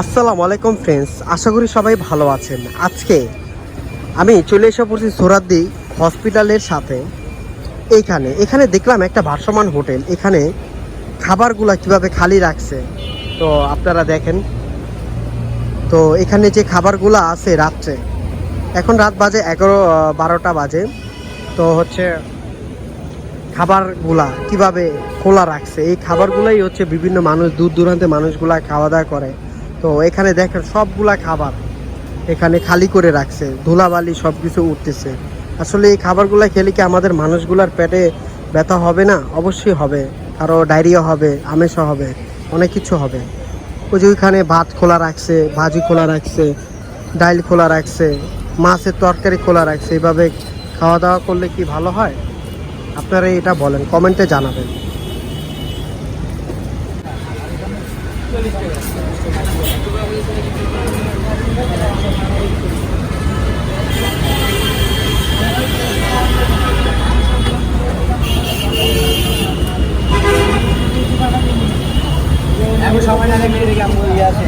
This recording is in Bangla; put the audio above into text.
আসসালামু আলাইকুম ফ্রেন্ডস আশা করি সবাই ভালো আছেন। আজকে আমি চলে এসে পড়ছি সোরাদ্দি হসপিটালের সাথে। এইখানে, এখানে দেখলাম একটা ভাসমান হোটেল। এখানে খাবারগুলা কীভাবে খালি রাখছে, তো আপনারা দেখেন। তো এখানে যে খাবারগুলো আছে রাত্রে, এখন রাত বাজে এগারো বারোটা বাজে। তো হচ্ছে খাবারগুলা কীভাবে খোলা রাখছে, এই খাবারগুলাই হচ্ছে বিভিন্ন মানুষ, দূর দূরান্তে মানুষগুলা খাওয়া দাওয়া করে। তো এখানে দেখেন সবগুলা খাবার এখানে খালি করে রাখছে, ধুলাবালি সব কিছু উঠতেছে। আসলে এই খাবারগুলো খেলে কি আমাদের মানুষগুলার পেটে ব্যথা হবে না? অবশ্যই হবে। কারও ডায়রিয়া হবে, আমেশা হবে, অনেক কিছু হবে। ওই যে ওইখানে ভাত খোলা রাখছে, ভাজি খোলা রাখছে, ডাইল খোলা রাখছে, মাছের তরকারি খোলা রাখছে। এইভাবে খাওয়া দাওয়া করলে কি ভালো হয়? আপনারা এটা বলেন, কমেন্টে জানাবেন। এখন সময় না দেখে দেখে আমি আছে।